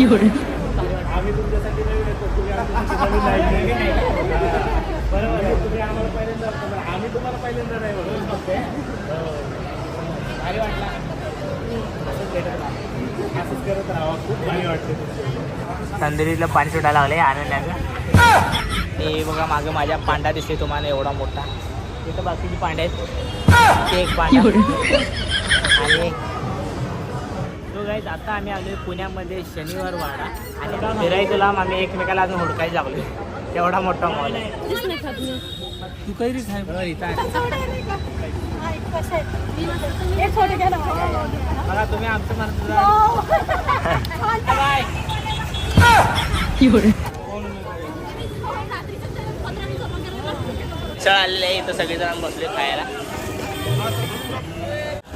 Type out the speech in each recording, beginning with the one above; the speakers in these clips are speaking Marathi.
आम्ही तुमच्यासाठी नवीन येतो. तुम्ही आमच्यासाठी नवीन नाही. बरोबर आहे. तुम्ही आम्हाला पहिल्यांदा बघता. आम्ही तुम्हाला पहिल्यांदा नाही बघत. भारी वाटला. असंच भेटत राहा. असंच करत राहा. खूप भारी वाटते तुमचं तंदुरीला पाणी सुटायला लागले आनंदाचं. हे बघा मागे माझ्या पांडा दिसते तुम्हाला एवढा मोठा. तिथं बाकीची पांडे आहेत. ते एक पांडा. आणि एक तो गाईज आता आम्ही आलोय पुण्यामध्ये शनिवार वाडा. आणि फिरायचं लांब आम्ही एकमेकाला अजून हुडकायला लागलो तेवढा मोठा मॉल आहे. तू आहे. बघा तुम्ही आमचं म्हणता आहे इथं सगळेजण बसले खायला.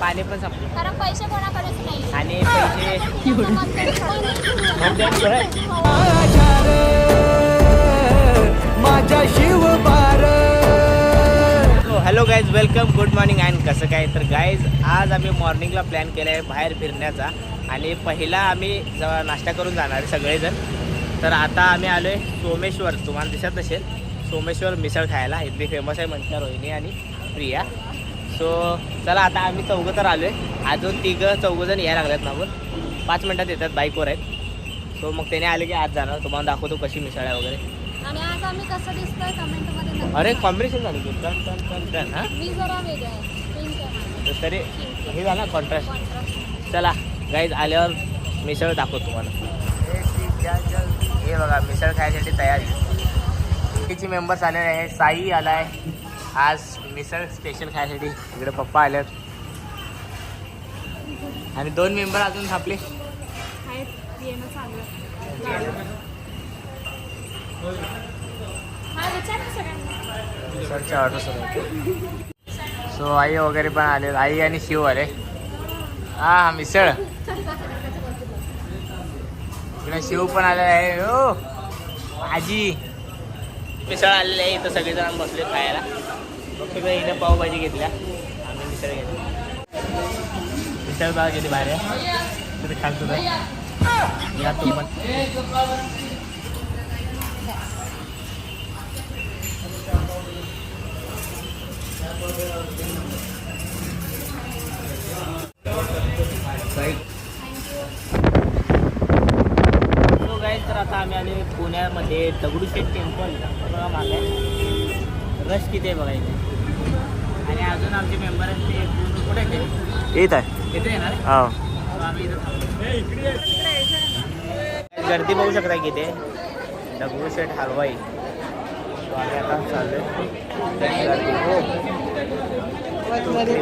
पाणी पण संपलं कारण पैसे कोणाकडेच नाही. आणि पैसे माझ्या शिव बार hello guys welcome good morning and कसं काय? तर गाईज आज आम्ही मॉर्निंगला प्लॅन केला आहे बाहेर फिरण्याचा. आणि पहिला आम्ही नाश्ता करून जाणार आहे सगळेजण तर आता आम्ही आलो आहे सोमेश्वर. तुम्हाला दिसत नसेल सोमेश्वर मिसळ खायला. इथली फेमस आहे म्हणतात रोहिणी आणि प्रिया. सो चला आता आम्ही चौघं तर आलो आहे अजून तिघं चौघंजण यायला लागल्यात ना आपण. पाच मिनटात येतात बाईकवर आहेत. सो मग त्याने आले की आज जाणार. तुम्हाला दाखवतो कशी मिसळ आहे वगैरे. आणि आज आम्ही कसं दिसतोय कमेंटमध्ये नक्की अरे. कॉम्बिनेशन झाली की. टन टन टन टन हां? मी जरा वेगळं आहे. पिंक आहे माझं. तर हे झालं कॉन्ट्रास्ट. चला गाईज आल्यावर मिसळ दाखवतो तुम्हाला. हे बघा मिसळ खायसाठी तयारी. तिची मेंबर्स आलेले आहे साई आलाय. आज मिसळ स्पेशल खायसाठी इकडे पप्पा आलेत आणि दोन मेंबर अजून सगळ्यांना. मिसळच्या ऑर्डर सुरू सो आई वगैरे पण आले आई आणि शिव आले. हा मिसळ. इकडे शिव पण आलेला आहे. हो आजी. मिसळ आलेली आहे. इथं सगळेजण बसले खायला. सगळं हिनं पावभाजी घेतल्या आम्ही मिसळ घेतली मिसळ पाव गेली बाहेर तिथे खालतो या तू पण तर आता आम्ही आले पुण्यामध्ये दगडूशेठ टेम्पल बघा मागे. रश किती आहे बघा इथे. आणि अजून आमचे मेंबर आहेत ते पूर्ण कुठे आहेत ते? येत आहे इथे येणार आहे? हो आम्ही इथं. गर्दी बघू शकता किती आहे. दगडूशेठ हलवाई आम्ही आता चाललोय गर्दी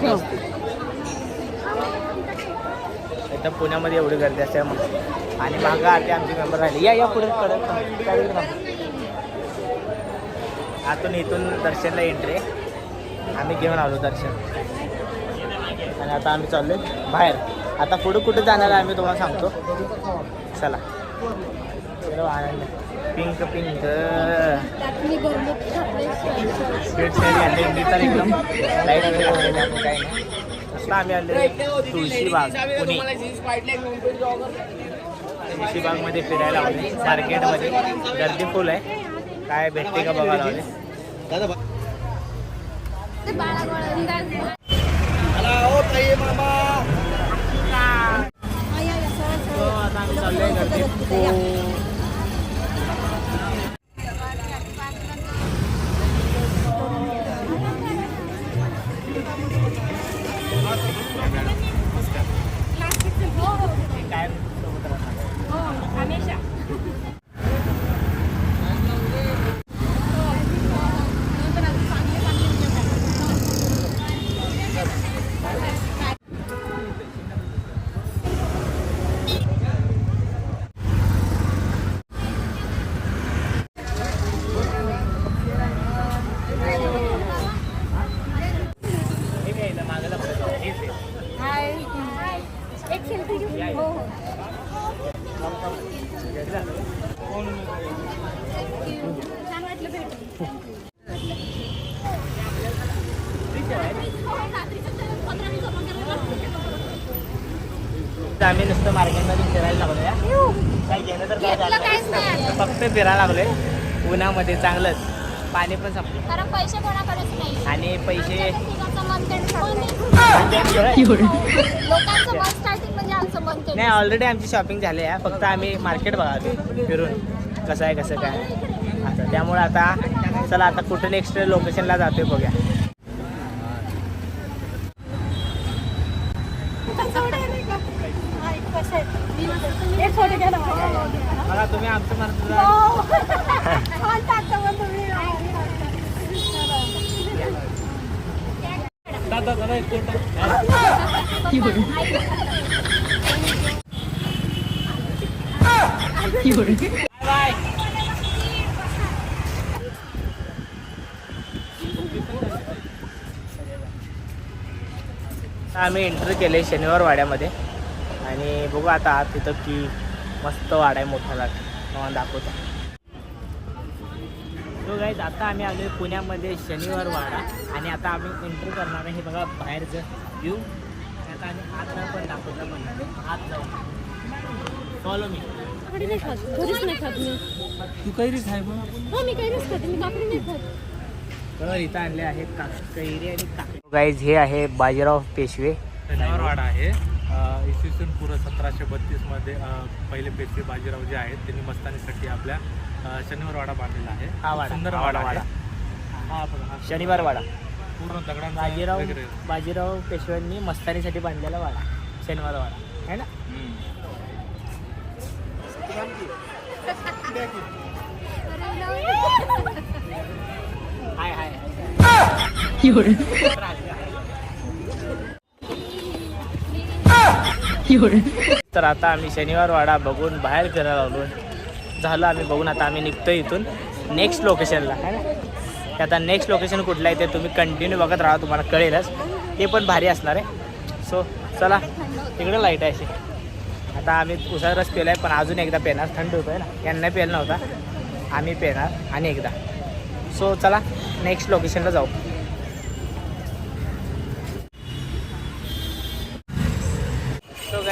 इथं पुण्यामध्ये एवढी गर्दी असते मग आणि मागं आते आमचे मेंबर राहिले या या पुढे कडक. आतून इथून दर्शनला एंट्री आम्ही घेऊन आलो दर्शन. आणि आता आम्ही चाललोय बाहेर. आता पुढं कुठे जाणार आहे आम्ही तुम्हाला सांगतो. चला. आनंद. Pink pink. स्वीट साईड मी तर एकदम लाइट वगैरे काही नाही. आता आम्ही आलो तुळशीबाग पुणे. तुळशीबागमध्ये फिरायला आले मार्केटमध्ये. गर्दी फुल आहे. काय भेटते का बघायला आले ते आम्ही नुसतं मार्केटमध्ये फिरायला लागलो या काही घेणं तर काय झालं? नाही नाही. फक्त फिरायला लागलोय. उन्हामध्ये चांगलंच. पाणी पण संपलं. कारण पैसे कोणाकडेच नाही. आणि पैसे नाही म्हणजे कंट्रोल ऑलरेडी आमची शॉपिंग झाली आहे. फक्त आम्ही मार्केट बघालो फिरून. कसं आहे कसं काय? आता त्यामुळे आता चला आता कुठं नेक्स्ट लोकेशनला जातोय बघूया बघा तुम्ही आमचं म्हणतो दादा दादा एक फोटो. बाय आम्ही एंट्री केले शनिवार वाड्यामध्ये. आणि बघू आता आत तिथं की मस्त वाडा आहे मोठा लाट. तुम्हाला दाखवतो. तो गाईज आता आम्ही आलो पुण्यामध्ये शनिवार वाडा आणि आता आम्ही एंट्री करणार आहे. हे बघा बाहेरचं व्ह्यू आता आम्ही आत पण दाखवतो पण आत जाऊ फॉलो मी घरीच नाही खात मी. तू काही खाय मग हो मी काही नाही. खात मी काकडी नाही खात. तर इथं आणले आहेत कैरी आणि काकडी. गाईज हे आहे बाजीराव पेशवे. शनिवारवाडा आहे. अ, इसवी सन पूर्व सतराशे बत्तीसमध्ये पहिले पेशवे बाजीराव जे आहेत त्यांनी मस्तानीसाठी आपल्या शनिवारवाडा बांधलेला आहे. हा वाडा सुंदर हा वाडा वाडा. आहे. हा बघा, हा. शनिवार वाडा. पूर्ण दगडांचा बाजीराव वगैरे. बाजीराव पेशव्यांनी मस्तानीसाठी बांधलेला वाडा शनिवार वाडा. आहे ना? हाय हाय. तर आता आम्ही शनिवार वाडा बघून बाहेर फिरायला आलो. झालं आम्ही बघून आता आम्ही निघतो इथून नेक्स्ट लोकेशनला है ना? आता नेक्स्ट लोकेशन कुठलं आहे ते तुम्ही कंटिन्यू बघत राहा तुम्हाला कळेलच. ते पण भारी असणार आहे. सो चला तिकडे लाइट आहे अशी. आता आम्ही उसा रस पेला आहे पण अजून एकदा पेणार. थंड होतो आहे ना. यांना पेल नव्हता. आम्ही पेणार आणि एकदा. सो चला नेक्स्ट लोकेशनला जाऊ.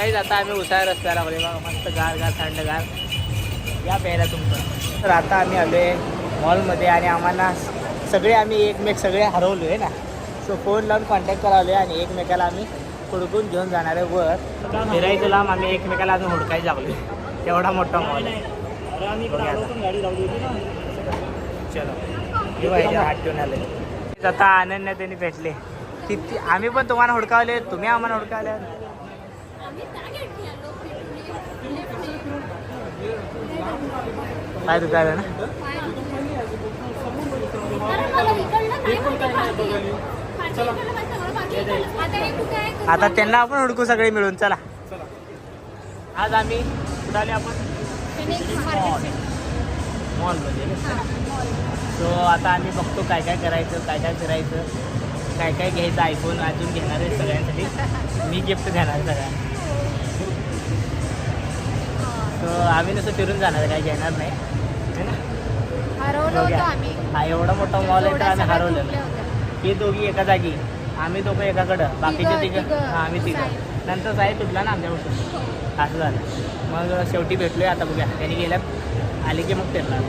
गाईज आता आम्ही उसाळ रस्त्याला लागले बघा मस्त गार गार थंड गार. या प्यायला तुमचं. तर आता आम्ही आलो आहे मॉलमध्ये आणि आम्हाला सगळे आम्ही एकमेक सगळे हरवलो आहे ना? सो फोन लावून कॉन्टॅक्ट करावलो आहे आणि एकमेकाला आम्ही हुडकून घेऊन जाणार आहे वर. फिरायचं लांब आम्ही एकमेकाला अजून हुडकायला लागलो तेवढा मोठा मॉल आहे. चलो. हात ठेवून आले आता अनन्या त्यांनी भेटले. किती आम्ही पण तुम्हाला हुडकावले तुम्ही आम्हाला हुडकावले आम्ही त्या गेटने आलो लिफ्टने काय दुकान ना आता त्यांना आपण हुडकू सगळे मिळून चला. आज आम्ही कुठे आपण? मॉल मॉलमध्ये सो आता आम्ही बघतो काय काय करायचं काय काय फिरायचं काय काय घ्यायचं आयफोन अजून घेणार आहे सगळ्यांसाठी. मी गिफ्ट घेणार आहे सगळ्यांना. आम्ही नुसतं फिरून जाणार आहे, काय घेणार नाही. है ना? हरवलो होतो आम्ही. हा एवढा मोठा मॉल आहे तर आम्ही हरवलं. हे दोघी एका जागी. आम्ही दोघं एकाकडं बाकीचे तिघं. हां आम्ही तिघं. नंतर साई तुटला ना आमच्यापासून असं झालं. मग शेवटी भेटलोय आता बघूया. त्यांनी गेल्यात आले की मग फिरणार.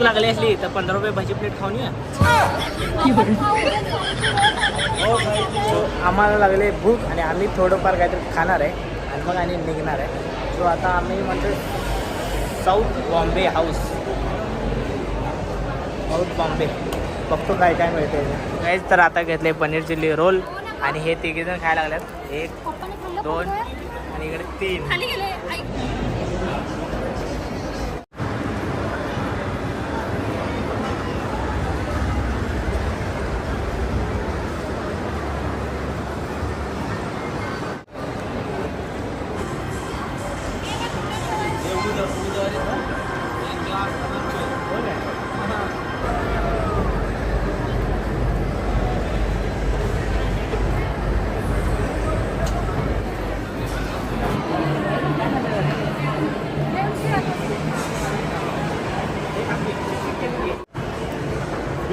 भूक लागली असली तर पंधरा रुपये भाजी प्लेट खाऊन या सो हो, आम्हाला लागले भूक आणि आम्ही थोडंफार काहीतरी खाणार आहे आणि मग आणि निघणार आहे. सो आता आम्ही म्हणतो South Bombay house South Bombay बघतो काय काय मिळते काहीच तर आता घेतले पनीर चिल्ली रोल आणि हे तिघेजण खायला लागल्यात एक दोन आणि इकडे तीन.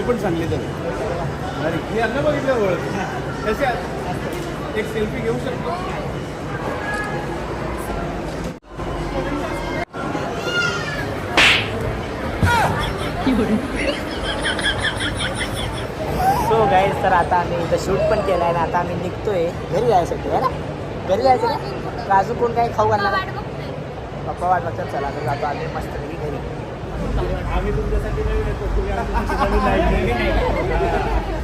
पण सांगली तर. अरे मी अन्न बघितलं ओळख कसे? एक सेल्फी घेऊ शकतो? सो गाईज तर आता आम्ही इथं शूट पण केलं आहे आणि आता आम्ही निघतोय. घरी जायसाठी आहे ना? घरी जायचं ना तर अजून कोण काही खाऊ घालणार. पप्पा वाट बघतात चला तर जातो आम्ही मस्त घरी. आम्ही तुमच्यासाठी नवीन येतो. तुम्ही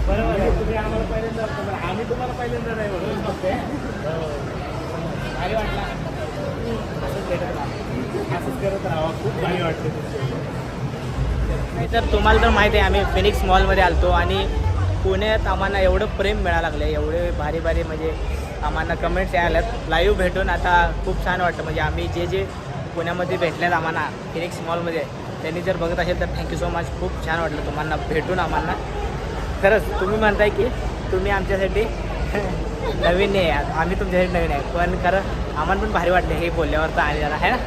बरोबर आहे. तुम्ही आम्हाला पहिल्यांदा आम्ही तुम्हाला पहिल्यांदा नाही म्हणून भारी वाटला. असंच भेटत राहा. असंच करत राहा. खूप भारी वाटते नाही तर तुम्हाला तर माहिती आहे आम्ही फिनिक्स मॉलमध्ये आलतो आणि पुण्यात आम्हाला एवढं प्रेम मिळायला लागलं एवढे भारी भारी म्हणजे आम्हाला कमेंट्स यायल्यात लाईव्ह भेटून आता खूप छान वाटतं म्हणजे आम्ही जे जे पुण्यामध्ये भेटल्यात आम्हाला फिनिक्स मॉलमध्ये त्यांनी जर बघत असेल तर थँक्यू सो मच खूप छान वाटलं तुम्हाला भेटून आम्हाला खरंच तुम्ही म्हणताय की तुम्ही आमच्यासाठी नवीन नाही आहे आम्ही तुमच्यासाठी नवीन आहे पण खरं आम्हाला पण भारी वाटले हे बोलल्यावर तर आणि जरा आहे ना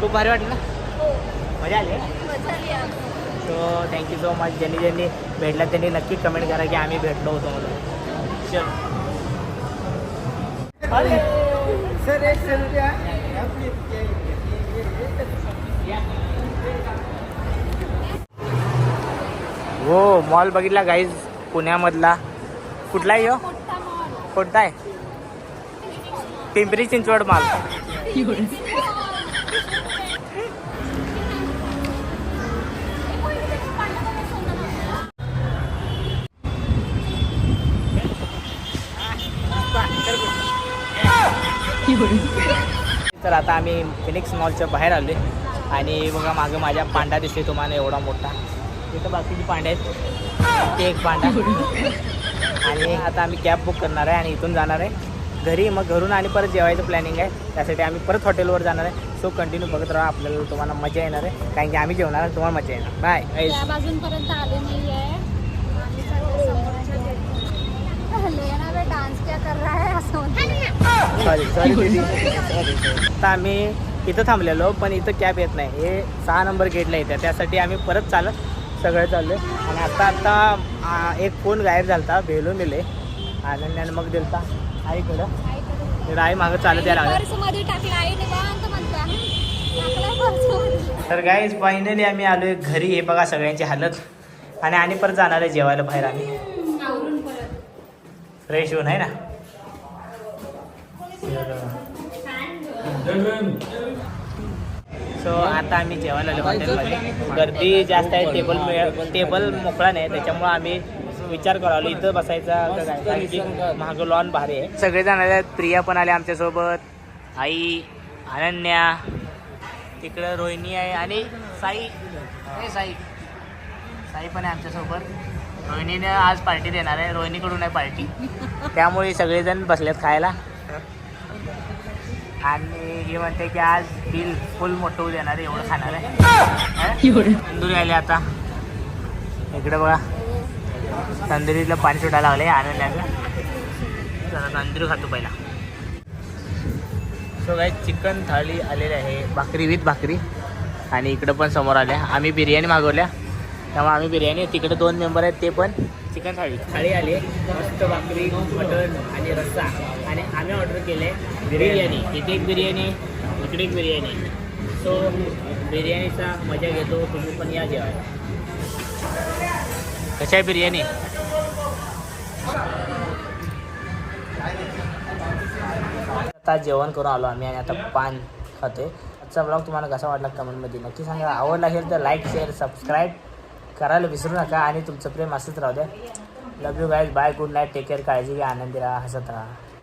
खूप भारी वाटलं ना मजा आली आली. सो थँक्यू सो मच ज्यांनी ज्यांनी भेटला त्यांनी नक्की कमेंट करा की आम्ही भेटलो होतो म्हणून चल सर हो मॉल बघितला गाईज पुण्यामधला. कुठला आहे कोणता आहे? पिंपरी चिंचवड मॉल तर आता आम्ही फिनिक्स मॉलच्या बाहेर आलो आणि बघा मागं माझ्या पांडा दिसते तुम्हाला एवढा मोठा. तिथं बाकीची पांडे आहेत. ते एक पांडा. आणि आता आम्ही कॅब बुक करणार आहे आणि इथून जाणार आहे. घरी मग घरून आणि परत जेवायचं प्लॅनिंग आहे. त्यासाठी आम्ही परत हॉटेलवर जाणार आहे. सो कंटिन्यू बघत राहा. आपल्याला तुम्हाला मजा येणार आहे. कारण की आम्ही जेवणार आहे तुम्हाला मजा येणार. बाय त्या बाजूंपर्यंत आले नाही आहे डान्स क्या कर रहा है? सॉरी सॉरी दीदी आता आम्ही इथं थांबलेलो पण इथं कॅब येत नाही. हे सहा नंबर गेटला येते. त्यासाठी आम्ही परत चालत सगळं चाललो आणि आता आता आ, एक फोन गायब झालता भेलो मिले आणि मग दिलता आईकडं. इकडं आई मागं चालत मध्ये तर गाईज फायनली आम्ही आलोय घरी. हे बघा सगळ्यांची हालत. आणि आणि परत जाणार आहे जेवायला बाहेर आम्ही. फ्रेश होऊन आहे ना? सो आता आम्ही जेवायला आलो हॉटेलमध्ये. गर्दी जास्त आहे टेबल मिळ टेबल मोकळा नाही त्याच्यामुळे आम्ही विचार करालो इथं बसायचा काय? मागं लॉन भारी आहे. सगळे जण आले आहेत. प्रिया पण आले आमच्यासोबत. आई अनन्या तिकडं रोहिणी आहे आणि साई. हे साई. साई पण आहे आमच्यासोबत. रोहिणीने आज पार्टी देणार आहे. रोहिणीकडून आहे पार्टी त्यामुळे सगळेजण बसलेत खायला. आणि हे म्हणते की आज बिल फुल मोठं होऊ देणार आहे एवढं खाणार आहे. तंदुरी आले आता. इकडे बघा. तंदुरीला पाणी सुटायला लागले आनंदाचं तंदुरी खातो पहिला. सो काय चिकन थाळी आलेली आहे. भाकरी विथ भाकरी. आणि इकडं पण समोर आल्या. आम्ही बिर्याणी मागवल्या. त्यामुळे आम्ही बिर्याणी तिकडे दोन मेंबर आहेत ते पण. चिकन थाळी. थाळी आली मस्त भाकरी मटण आणि रस्सा. आणि आम्ही ऑर्डर केले बिर्याणी. इथे एक बिर्याणी इकडे एक बिर्याणी. सो बिर्याणीचा मजा घेतो तुम्ही पण या जेवायला. कशा आहे बिर्याणी? आता जेवण करून आलो आम्ही आणि आता पान खाते आजचा ब्लॉग तुम्हाला कसा वाटला कमेंटमध्ये नक्की सांगा. आवडला असेल तर लाईक शेअर सबस्क्राईब करायला विसरू नका आणि तुमचं प्रेम असंच राहू द्या. Love you guys bye good night take care काळजी घ्या. आनंदी राहा. हसत राहा.